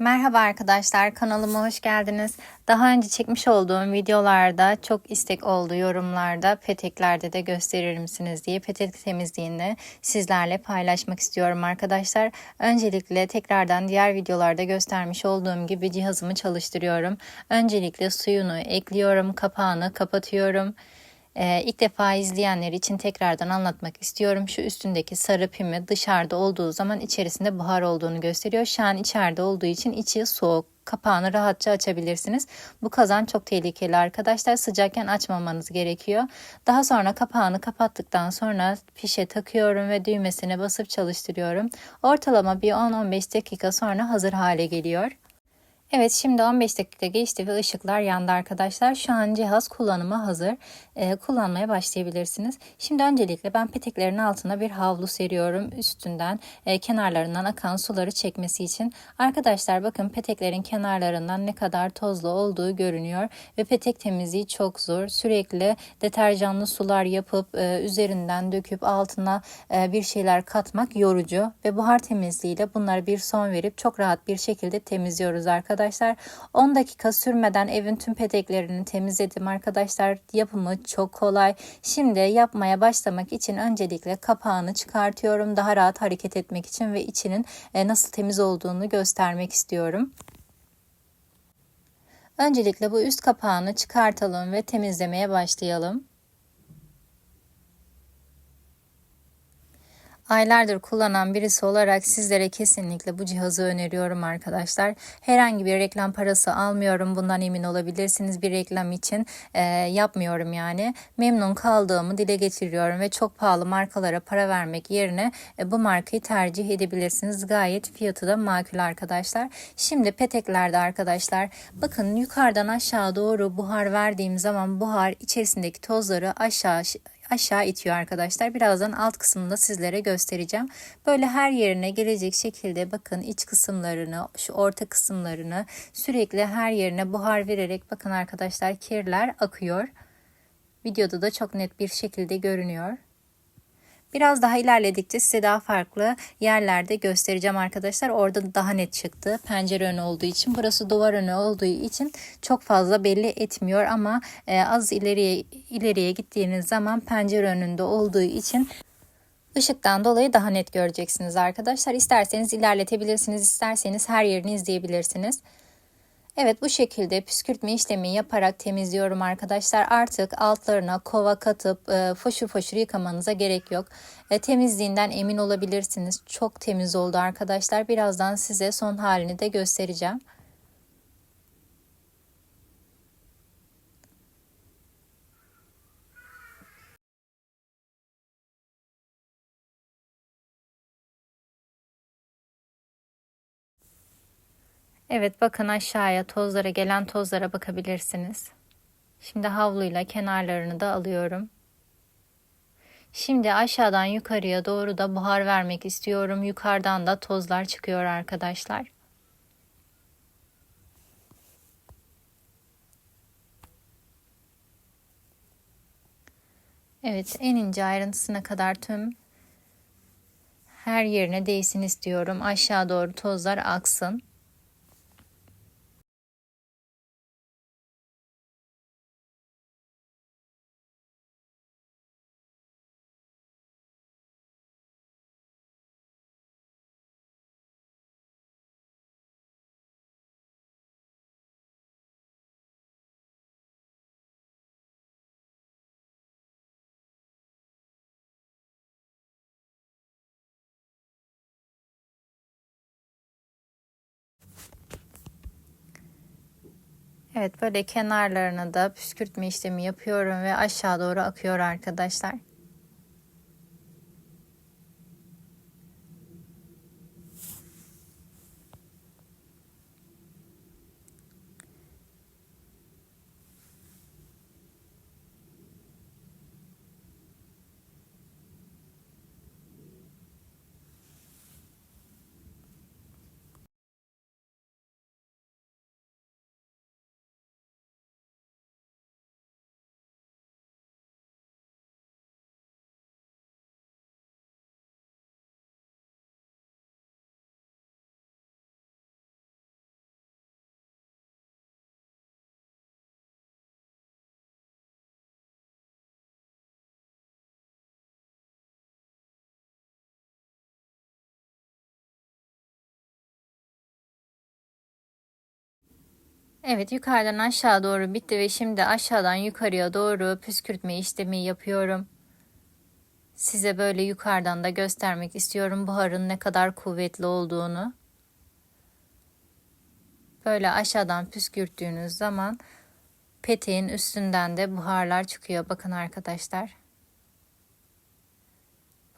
Merhaba arkadaşlar kanalıma hoş geldiniz. Daha önce çekmiş olduğum videolarda çok istek oldu yorumlarda peteklerde de gösterir misiniz diye petek temizliğini sizlerle paylaşmak istiyorum arkadaşlar. Öncelikle tekrardan diğer videolarda göstermiş olduğum gibi cihazımı çalıştırıyorum. Öncelikle suyunu ekliyorum kapağını kapatıyorum. Ee, ilk defa izleyenler için tekrardan anlatmak istiyorum. Şu üstündeki sarı pimi dışarıda olduğu zaman içerisinde buhar olduğunu gösteriyor. Şu an içeride olduğu için içi soğuk. Kapağını rahatça açabilirsiniz. Bu kazan çok tehlikeli arkadaşlar. Sıcakken açmamanız gerekiyor. Daha sonra kapağını kapattıktan sonra fişe takıyorum ve düğmesine basıp çalıştırıyorum. Ortalama bir 10-15 dakika sonra hazır hale geliyor. Evet şimdi 15 dakika geçti ve ışıklar yandı arkadaşlar. Şu an cihaz kullanıma hazır. Ee, kullanmaya başlayabilirsiniz. Şimdi öncelikle ben peteklerin altına bir havlu seriyorum. Üstünden e, kenarlarından akan suları çekmesi için. Arkadaşlar bakın peteklerin kenarlarından ne kadar tozlu olduğu görünüyor. Ve petek temizliği çok zor. Sürekli deterjanlı sular yapıp e, üzerinden döküp altına e, bir şeyler katmak yorucu. Ve buhar temizliğiyle bunlara bir son verip çok rahat bir şekilde temizliyoruz arkadaşlar arkadaşlar. 10 dakika sürmeden evin tüm peteklerini temizledim arkadaşlar. Yapımı çok kolay. Şimdi yapmaya başlamak için öncelikle kapağını çıkartıyorum. Daha rahat hareket etmek için ve içinin e, nasıl temiz olduğunu göstermek istiyorum. Öncelikle bu üst kapağını çıkartalım ve temizlemeye başlayalım. Aylardır kullanan birisi olarak sizlere kesinlikle bu cihazı öneriyorum arkadaşlar. Herhangi bir reklam parası almıyorum. Bundan emin olabilirsiniz. Bir reklam için e, yapmıyorum yani. Memnun kaldığımı dile getiriyorum ve çok pahalı markalara para vermek yerine e, bu markayı tercih edebilirsiniz. Gayet fiyatı da makul arkadaşlar. Şimdi peteklerde arkadaşlar bakın yukarıdan aşağı doğru buhar verdiğim zaman buhar içerisindeki tozları aşağı aşağı itiyor arkadaşlar. Birazdan alt kısmında sizlere göstereceğim. Böyle her yerine gelecek şekilde bakın iç kısımlarını, şu orta kısımlarını sürekli her yerine buhar vererek bakın arkadaşlar kirler akıyor. Videoda da çok net bir şekilde görünüyor. Biraz daha ilerledikçe size daha farklı yerlerde göstereceğim arkadaşlar. Orada daha net çıktı. Pencere önü olduğu için. Burası duvar önü olduğu için çok fazla belli etmiyor ama e, az ileriye ileriye gittiğiniz zaman pencere önünde olduğu için ışıktan dolayı daha net göreceksiniz arkadaşlar. İsterseniz ilerletebilirsiniz, isterseniz her yerini izleyebilirsiniz. Evet bu şekilde püskürtme işlemi yaparak temizliyorum arkadaşlar. Artık altlarına kova katıp e, foşur foşur yıkamanıza gerek yok. E, temizliğinden emin olabilirsiniz. Çok temiz oldu arkadaşlar. Birazdan size son halini de göstereceğim. Evet bakın aşağıya tozlara gelen tozlara bakabilirsiniz. Şimdi havluyla kenarlarını da alıyorum. Şimdi aşağıdan yukarıya doğru da buhar vermek istiyorum. Yukarıdan da tozlar çıkıyor arkadaşlar. Evet en ince ayrıntısına kadar tüm her yerine değsin istiyorum. Aşağı doğru tozlar aksın. Evet böyle kenarlarına da püskürtme işlemi yapıyorum ve aşağı doğru akıyor arkadaşlar. Evet yukarıdan aşağı doğru bitti ve şimdi aşağıdan yukarıya doğru püskürtme işlemi yapıyorum. Size böyle yukarıdan da göstermek istiyorum buharın ne kadar kuvvetli olduğunu. Böyle aşağıdan püskürttüğünüz zaman peteğin üstünden de buharlar çıkıyor. Bakın arkadaşlar.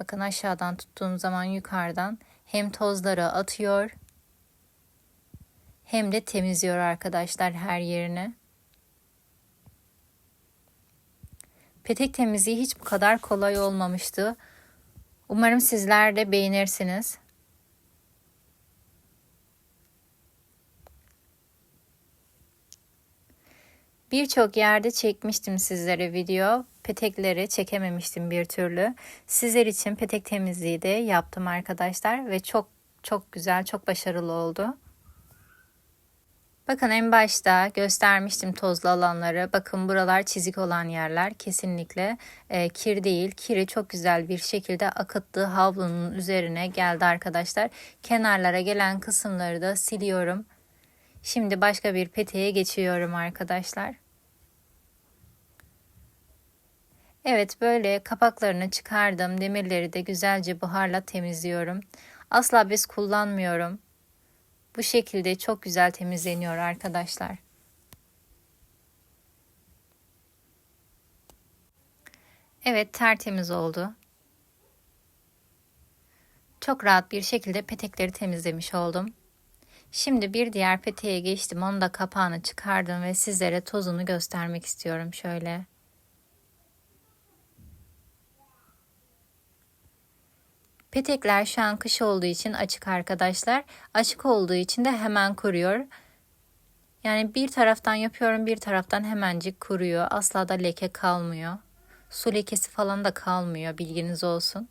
Bakın aşağıdan tuttuğum zaman yukarıdan hem tozları atıyor hem de temizliyor arkadaşlar her yerini. Petek temizliği hiç bu kadar kolay olmamıştı. Umarım sizler de beğenirsiniz. Birçok yerde çekmiştim sizlere video. Petekleri çekememiştim bir türlü. Sizler için petek temizliği de yaptım arkadaşlar ve çok çok güzel, çok başarılı oldu. Bakın en başta göstermiştim tozlu alanları. Bakın buralar çizik olan yerler kesinlikle e, kir değil. Kiri çok güzel bir şekilde akıttığı havlunun üzerine geldi arkadaşlar. Kenarlara gelen kısımları da siliyorum. Şimdi başka bir peteğe geçiyorum arkadaşlar. Evet böyle kapaklarını çıkardım. Demirleri de güzelce buharla temizliyorum. Asla bez kullanmıyorum. Bu şekilde çok güzel temizleniyor arkadaşlar. Evet tertemiz oldu. Çok rahat bir şekilde petekleri temizlemiş oldum. Şimdi bir diğer peteğe geçtim. Onu da kapağını çıkardım ve sizlere tozunu göstermek istiyorum şöyle. Petekler şu an kış olduğu için açık arkadaşlar. Açık olduğu için de hemen kuruyor. Yani bir taraftan yapıyorum bir taraftan hemencik kuruyor. Asla da leke kalmıyor. Su lekesi falan da kalmıyor bilginiz olsun.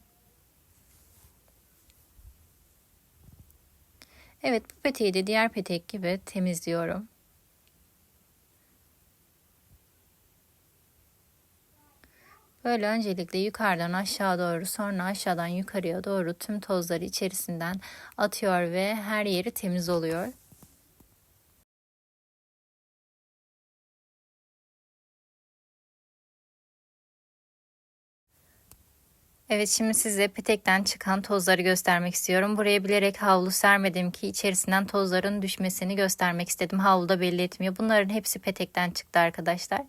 Evet bu peteği de diğer petek gibi temizliyorum. Böyle öncelikle yukarıdan aşağı doğru sonra aşağıdan yukarıya doğru tüm tozları içerisinden atıyor ve her yeri temiz oluyor. Evet şimdi size petekten çıkan tozları göstermek istiyorum. Buraya bilerek havlu sermedim ki içerisinden tozların düşmesini göstermek istedim. Havlu da belli etmiyor. Bunların hepsi petekten çıktı arkadaşlar.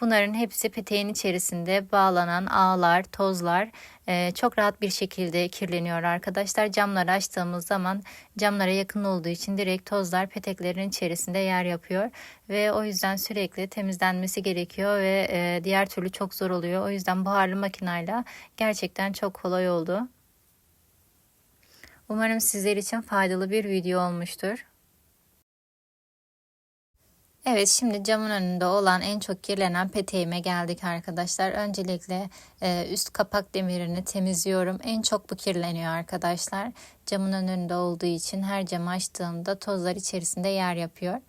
Bunların hepsi peteğin içerisinde bağlanan ağlar, tozlar e, çok rahat bir şekilde kirleniyor arkadaşlar. Camları açtığımız zaman camlara yakın olduğu için direkt tozlar peteklerin içerisinde yer yapıyor ve o yüzden sürekli temizlenmesi gerekiyor ve e, diğer türlü çok zor oluyor. O yüzden buharlı makinayla gerçekten çok kolay oldu. Umarım sizler için faydalı bir video olmuştur. Evet şimdi camın önünde olan en çok kirlenen peteğime geldik arkadaşlar. Öncelikle e, üst kapak demirini temizliyorum. En çok bu kirleniyor arkadaşlar. Camın önünde olduğu için her camı açtığımda tozlar içerisinde yer yapıyor.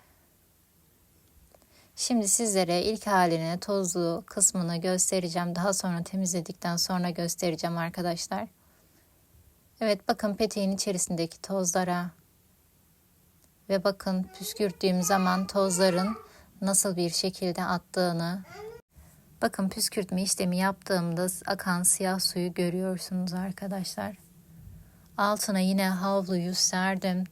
Şimdi sizlere ilk halini tozlu kısmını göstereceğim. Daha sonra temizledikten sonra göstereceğim arkadaşlar. Evet bakın peteğin içerisindeki tozlara ve bakın püskürttüğüm zaman tozların nasıl bir şekilde attığını. Bakın püskürtme işlemi yaptığımda akan siyah suyu görüyorsunuz arkadaşlar. Altına yine havluyu serdim.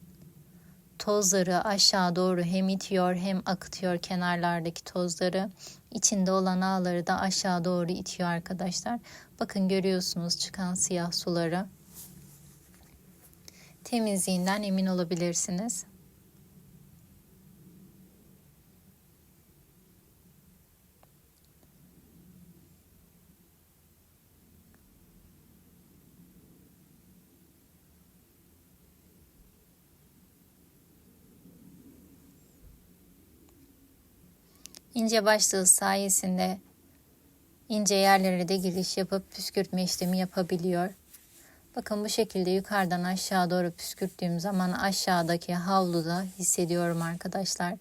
Tozları aşağı doğru hem itiyor hem akıtıyor kenarlardaki tozları. İçinde olan ağları da aşağı doğru itiyor arkadaşlar. Bakın görüyorsunuz çıkan siyah suları. Temizliğinden emin olabilirsiniz. İnce başlığı sayesinde ince yerlere de giriş yapıp püskürtme işlemi yapabiliyor. Bakın bu şekilde yukarıdan aşağı doğru püskürttüğüm zaman aşağıdaki havluda hissediyorum arkadaşlar.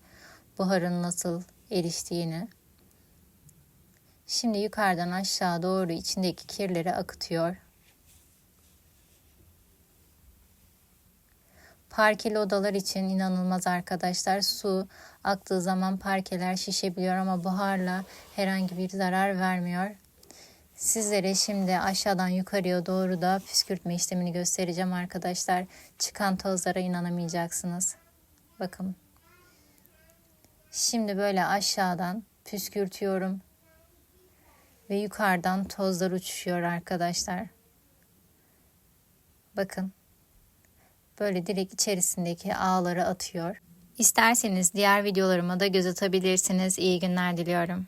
Buharın nasıl eriştiğini. Şimdi yukarıdan aşağı doğru içindeki kirleri akıtıyor. Parkeli odalar için inanılmaz arkadaşlar. Su aktığı zaman parkeler şişebiliyor ama buharla herhangi bir zarar vermiyor. Sizlere şimdi aşağıdan yukarıya doğru da püskürtme işlemini göstereceğim arkadaşlar. Çıkan tozlara inanamayacaksınız. Bakın. Şimdi böyle aşağıdan püskürtüyorum. Ve yukarıdan tozlar uçuşuyor arkadaşlar. Bakın. Böyle direkt içerisindeki ağları atıyor. İsterseniz diğer videolarıma da göz atabilirsiniz. İyi günler diliyorum.